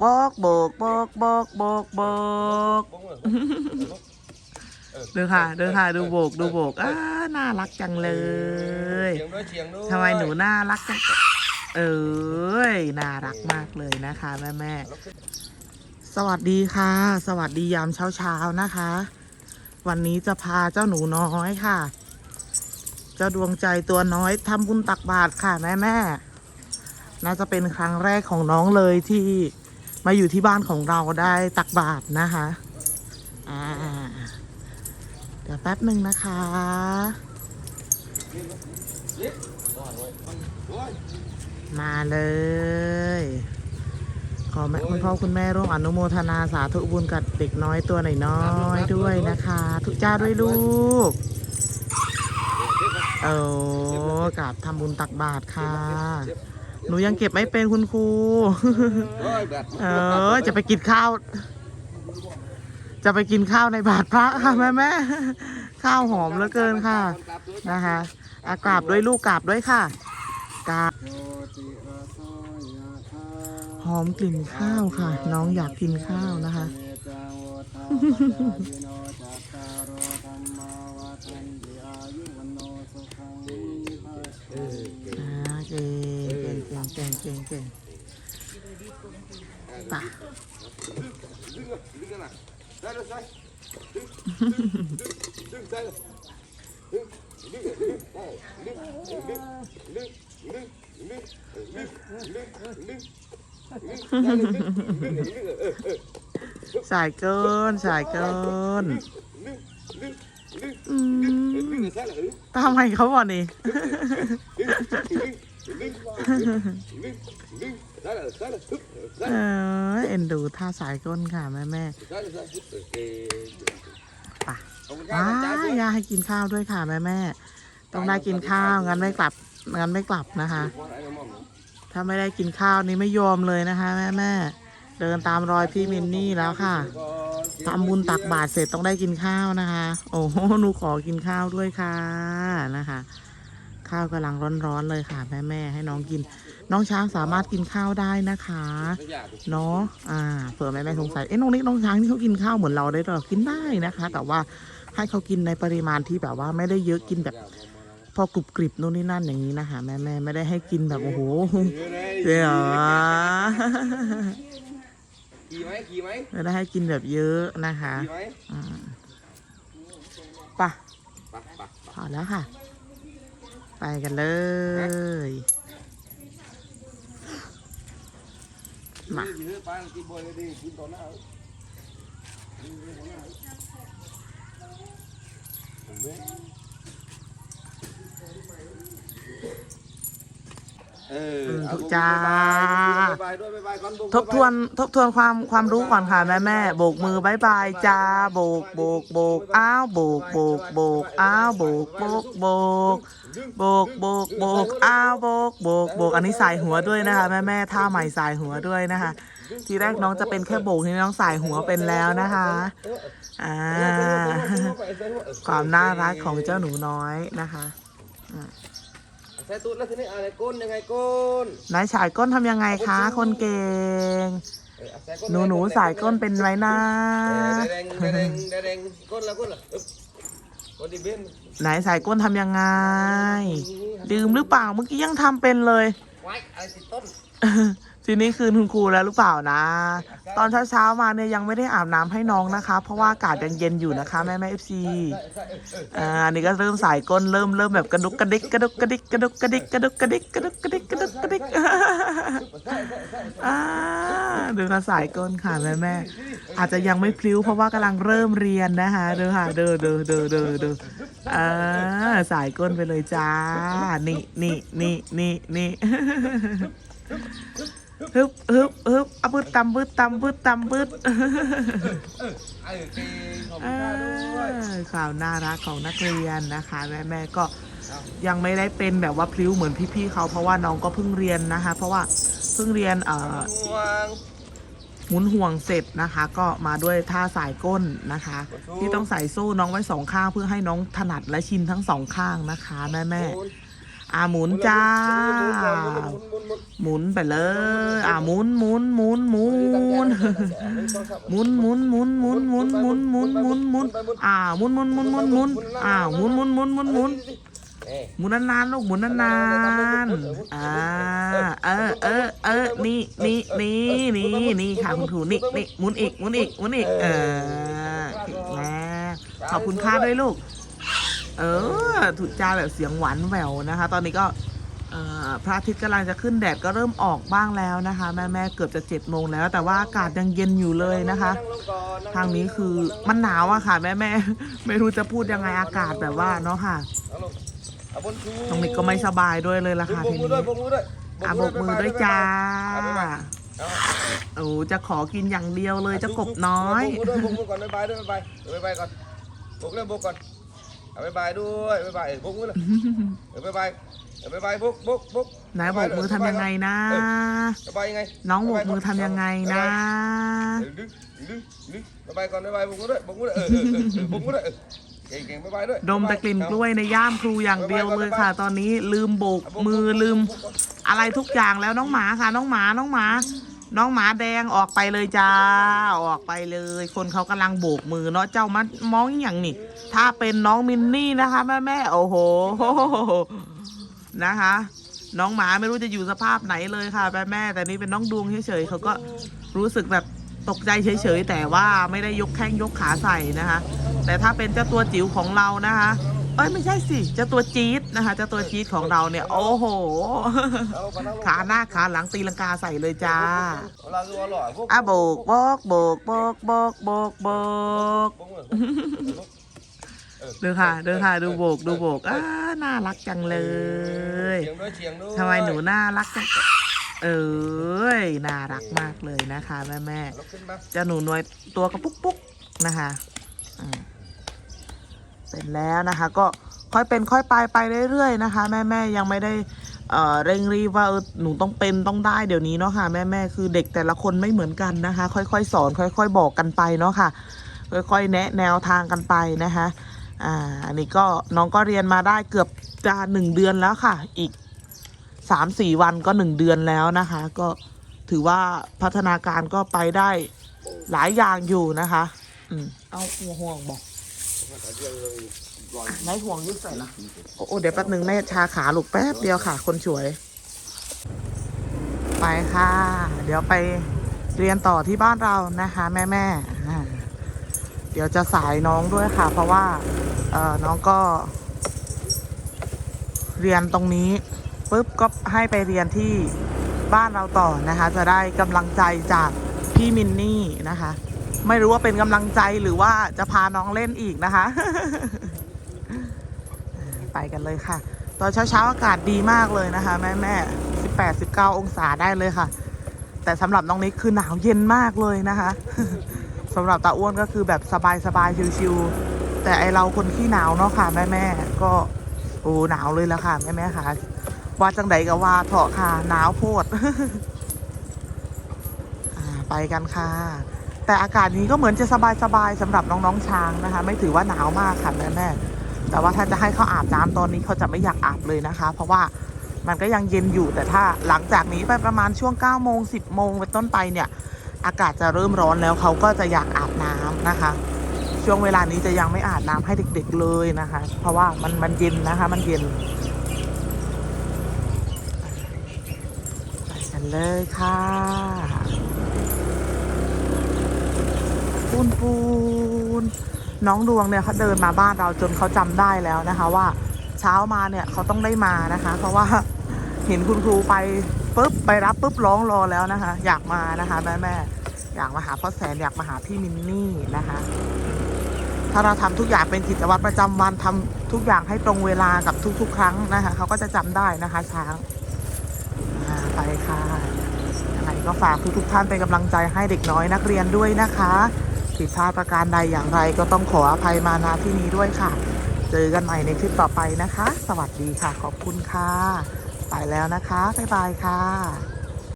โบกโบกโบกโบกโบกโบกบงเลยดูค่ะดูค่ะดูโบกดูโบกอ้าน่ารักจังเลยเฉียงด้วยเฉียงด้วยทำไมหนูน่ารักจังเอ้ยน่ารักมากเลยนะคะ แม่แม่ๆสวัสดีค่ะ สวัสดียามเช้าเช้าๆนะคะ วันนี้จะพาเจ้าหนูน้อยค่ะ เจ้าดวงใจตัวน้อยทำบุญตักบาตรค่ะ แม่แม่ๆน่าจะเป็นครั้งแรกของน้องเลยที่ มาอยู่ที่บ้านของเราได้ตักบาตรนะคะอ่าเดี๋ยวแป๊บหนึ่งนะคะมาเลยขอแม่คุณพ่อคุณแม่ร่วมอนุโมทนาสาธุบุญกับเด็กน้อยตัวหน่อยน้อยๆด้วยนะคะ ทุกจ้าด้วยลูก เออกราบทำบุญตักบาตรค่ะ หนูยังเก็บไม่เป็นคุณครู เออ จะไปกินข้าว จะไปกินข้าวในบาตรพระค่ะแม่แม่ๆข้าวหอมเหลือเกินค่ะ นะคะอากราบด้วยลูกกราบด้วยค่ะกราบหอมกลิ่นข้าวค่ะ น้องอยากกินข้าวนะคะ อ่าเก่งเก่งเก่งเก่งเก่งเก่งไป่ะ สายเกินสายเกินอืมตามให้เขาบ่นี่ เออเอ็นดูท่าสายก้นค่ะ แม่แม่ๆป่ะว้ายาให้กินข้าวด้วยค่ะ แม่แม่ๆต้องได้กินข้าวงั้นไม่กลับงั้นไม่กลับนะคะ ถ้าไม่ได้กินข้าวนี้ไม่ยอมเลยนะคะ แม่แม่ๆเดินตามรอยพี่มินนี่แล้วค่ะทำบุญตักบาตรเสร็จต้องได้กินข้าวนะคะ โอ้โหหนูขอกินข้าวด้วยค่ะนะคะ ข้าวกำลังร้อนๆเลยค่ะแม่แม่ๆให้น้องกิน น้องช้างสามารถกินข้าวได้นะคะเนาะอ่าเผื่อแม่แม่ๆสงสัยเอ๊ะน้องนิกน้องช้างที่เขากินข้าวเหมือนเราได้หรอกินได้นะคะ แต่ว่าให้เขากินในปริมาณที่แบบว่าไม่ได้เยอะกินแบบพอกรุบกริบนู่นนี่นั่นอย่างนี้นะคะแม่แม่ๆไม่ได้ให้กินแบบโอ้โหเจ๋อขี่ไหมขี่ไหมไม่ได้ให้กินแบบเยอะนะคะขี่ไหมอืมไป่ะไปไปพอแล้วค่ะ ไปกันเลยมาขี่ไปกินบ่อยเลยดิกินต่อหน้าเออถูกจ้าบ๊ายบายด้วย ทบทวนทบทวนความความรู้ก่อนค่ะแม่แม่โบกมือบายบายจ้าโบกโบกโบกอ้าวโบกโบกโบกอ้าวโบกโบกโบกโบกโบกโบกอ้าวโบกโบกโบกอันนี้สายหัวด้วยนะคะแม่แม่ท่าใหม่สายหัวด้วยนะคะ ทีแรกน้องจะเป็นแค่โบกทีนี้น้องสายหัวเป็นแล้วนะคะอ่าความน่ารักของเจ้าหนูน้อยนะคะ ใส่ตุ้ดแล้วทีนี้อะไรก้นยังไงก้นนายฉายก้นทำยังไงคะ คนเก่งเออเอาใส่ก้หนูหนูสายก้นเป็นไว้นะแดงแดงแดงแดงก้นละก้นละอึ๊บก้นดิเบนไหนสายก้นทำยังไงลืมหรือเปล่าเมื่อกี้ยังทำเป็นเลยไว้อะไรติดต้น ทีนี้คืนคุณครูแล้วหรือเปล่านะ ตอนเช้าๆมาเนี่ยยังไม่ได้อาบน้ำให้น้องนะคะ เพราะว่าอากาศยังเย็นอยู่นะคะ แม่แม่เอฟซีอ่าอันนี่ก็เริ่มสายก้นเริ่มเริ่มแบบกระดุกกระดิกกระดุกกระดิกกระดุกกระดิกกระดุกกระดิกกระดุกกระดิกกระดุกกระดิกอ่าดูค่ะสายก้นค่ะแม่แม่อาจจะยังไม่พลิ้วเพราะว่ากำลังเริ่มเรียนนะคะเด้อค่ะเด้อเด้อเด้อเด้อเด้ออ่าสายก้นไปเลยจ้านี่นี่นี่นี่นี่ ฮึบฮึบฮึบอะบึดตำบึดตำบึดตำบึดไอ้เกขอบคุณอ่าค่าด้วยข่าวน่ารักของนักเรียนนะคะ แม่แม่ๆก็ยังไม่ได้เป็นแบบว่าพลิ้วเหมือนพี่ๆเขาเพราะว่าน้องก็เพิ่งเรียนนะคะ เพราะว่าเพิ่งเรียนเอ่อห่วงหมุนห่วงเสร็จนะคะ ก็มาด้วยท่าสายก้นนะคะ ที่ต้องใส่โซ่น้องไว้สองข้างเพื่อให้น้องถนัดและชินทั้งสองข้างนะคะ แม่แม่ๆ อ่าหมุนจ้าหมุนหมุนหมุนหมุนหมุนไปเลยอ่าหมุนหมุนหมุนหมุนหมุนหมุนหมุนหมุนหมุนหมุนหมุนหมุนหมุนอ่าหมุนหมุนหมุนหมุนหมุนอ่าหมุนหมุนหมุนหมุนหมุนหมุนนานๆลูกหมุนนานๆอ่าเออเออเออนี่นี่นี่นี่นี่ค่ะคุณครูนี่นี่หมุนอีกหมุนอีกหมุนอีกเออถึงแล้วขอบคุณค่าด้วยลูก เออถูกจาแบบเสียงหวานแหววนะคะ ตอนนี้ก็พระอาทิตย์กำลังจะขึ้นแดดก็เริ่มออกบ้างแล้วนะคะ แม่แม่เกือบจะเจ็ดโมงแล้ว แต่ว่าอากาศยังเย็นอยู่เลยนะคะ ทางนี้คือมันหนาวอะค่ะ แม่แม่ไม่รู้จะพูดยังไงอากาศแบบว่าเนาะค่ะน้องมิกก็ไม่สบายด้วยเลยล่ะค่ะทีนี้อด้วยอะโบกมือด้วยจ้าโอ้จะขอกินอย่างเดียวเลยจะกบน้อยบกมือด้วยบกมือก่อนบายบายด้วยบายบายก่อนบกเริ่มบกก่อน เอาบ๊ายบายด้วยบ๊ายบายเออบกมือเลยเออบ๊ายบายเออบ๊ายบายบกบกบกไหนโบกมือทำยังไงนะบ๊ายบายยังไงน้องโบกมือทำยังไงนะเออดึงดึงดึงบ๊ายบายก่อนบ๊ายบายบกมือด้วยบกมือด้วยเออเออเออเออบกมือด้วยเออเก่งเก่งบ๊ายบายด้วยดมแต่กลิ่นกล้วยในย่ามครูอย่างเดียวเลยค่ะ ตอนนี้ลืมโบกมือลืม อะไรทุกอย่างแล้วน้องหมาค่ะ น้องหมาน้องหมา น้องหมาแดงออกไปเลยจ้า ออกไปเลย คนเขากำลังโบกมือเนาะเจ้ามามองอย่างนี่ถ้าเป็นน้องมินนี่นะคะแม่แม่โอ้โหนะคะ น้องหมาไม่รู้จะอยู่สภาพไหนเลยค่ะแม่แม่แต่นี่เป็นน้องดวงเฉยๆเขาก็รู้สึกแบบตกใจเฉยๆแต่ว่าไม่ได้ยกแข้งยกขาใส่นะคะ แต่ถ้าเป็นเจ้าตัวจิ๋วของเรานะคะ อ้ยไม่ใช่สิเจ้าตัวจี๊ดนะคะเจ้าตัวจี๊ดของเราเนี่ย โอ้โห ขาหน้าขาหลังตีลังกาใส่เลยจ้าเวลาคืออร่อยพวกอะโบกโบกโบกโบกโบกโบกโบกบกมือดูค่ะดูค่ะดูโบกดูโบกอ่าน่ารักจังเลยเฉียงด้วยเฉียงด้วยทำไมหนูน่ารักจังเอ้ยน่ารักมากเลยนะคะ แม่แม่ลุกขึ้นมาๆเจ้าหนูน้อยตัวกระปุกปุกนะคะอืม เป็นแล้วนะคะ ก็ค่อยเป็นค่อยไปไปเรื่อยๆนะคะ แม่แม่ๆยังไม่ได้เอ่อเร่งรีบว่าหนูต้องเป็นต้องได้เดี๋ยวนี้เนาะค่ะแม่แม่ๆคือเด็กแต่ละคนไม่เหมือนกันนะคะ ค่อยๆ สอน ค่อย ๆ บอกกันไปเนาะค่ะ ค่อยๆ แนะแนวทางกันไปนะคะอ่าอันนี้ก็น้องก็เรียนมาได้เกือบจะหนึ่งเดือนแล้วค่ะ อีกสามสี่วันก็หนึ่งเดือนแล้วนะคะ ก็ถือว่าพัฒนาการก็ไปได้หลายอย่างอยู่นะคะ อืมเอาหัวห่วงบอก ไหนห่วงยุ่ใส่ละโอ้โอ้เดี๋ยวแป๊บหนึ่งแม่ชาขาลูกแป๊บเดียวค่ะ คนสวย ไปค่ะ เดี๋ยวไปเรียนต่อที่บ้านเรานะคะ แม่แม่เดี๋ยวจะสายน้องด้วยค่ะ เพราะว่าเออน้องก็ เรียนตรงนี้ปุ๊บก็ให้ไปเรียนที่บ้านเราต่อนะคะ จะได้กำลังใจจากพี่มินนี่นะคะ ไม่รู้ว่าเป็นกำลังใจหรือว่าจะพาน้องเล่นอีกนะคะ ไปกันเลยค่ะ ตอนเช้าๆอากาศดีมากเลยนะคะ แม่แม่สิบแปดสิบเก้าองศาได้เลยค่ะ แต่สำหรับน้องนิกคือหนาวเย็นมากเลยนะคะสำหรับตาอ้วนก็คือแบบสบายๆชิวๆแต่ไอเราคนขี้หนาวเนาะค่ะแม่แม่ก็โอ้หนาวเลยละค่ะแม่แม่ค่ะว่าจังใดก็ว่าเถาะค่ะหนาวโพดไปกันค่ะ แต่อากาศนี้ก็เหมือนจะสบายๆสำหรับน้องๆช้างนะคะ ไม่ถือว่าหนาวมากค่ะแม่แม่ๆแต่ว่าถ้าจะให้เขาอาบน้ำตอนนี้เขาจะไม่อยากอาบเลยนะคะ เพราะว่ามันก็ยังเย็นอยู่แต่ถ้าหลังจากนี้ไปประมาณช่วง9โมง10โมงเป็นต้นไปเนี่ย อากาศจะเริ่มร้อนแล้วเขาก็จะอยากอาบน้ำนะคะ ช่วงเวลานี้จะยังไม่อาบน้ำให้เด็ก ๆเลยนะคะ เพราะว่ามันมันเย็นนะคะ มันเย็นไปกันเลยค่ะปู นปูนน้องดวงเนี่ยเขาเดินมาบ้านเราจนเขาจำได้แล้วนะคะ ว่าเช้ามาเนี่ยเขาต้องได้มานะคะ เพราะว่าเห็นคุณครูไปปุ๊บไปรับปุ๊บร้องรอแล้วนะคะ อยากมานะคะแม่แม่อยากมาหาพ่อแสนอยากมาหาพี่มินนี่นะคะ ถ้าเราทำทุกอย่างเป็นกิจวัตรประจำวันทำทุกอย่างให้ตรงเวลากับทุก ๆ ครั้งนะคะเขาก็จะจำได้นะคะช้างไปค่ะยังไงก็ฝากทุกๆท่านเป็นกำลังใจให้เด็กน้อยนักเรียนด้วยนะคะ ผิดพลาดประการใดอย่างไรก็ต้องขออภัยมาณที่นี้ด้วยค่ะ เจอกันใหม่ในคลิปต่อไปนะคะ สวัสดีค่ะ ขอบคุณค่ะ ไปแล้วนะคะ บ๊ายบายค่ะ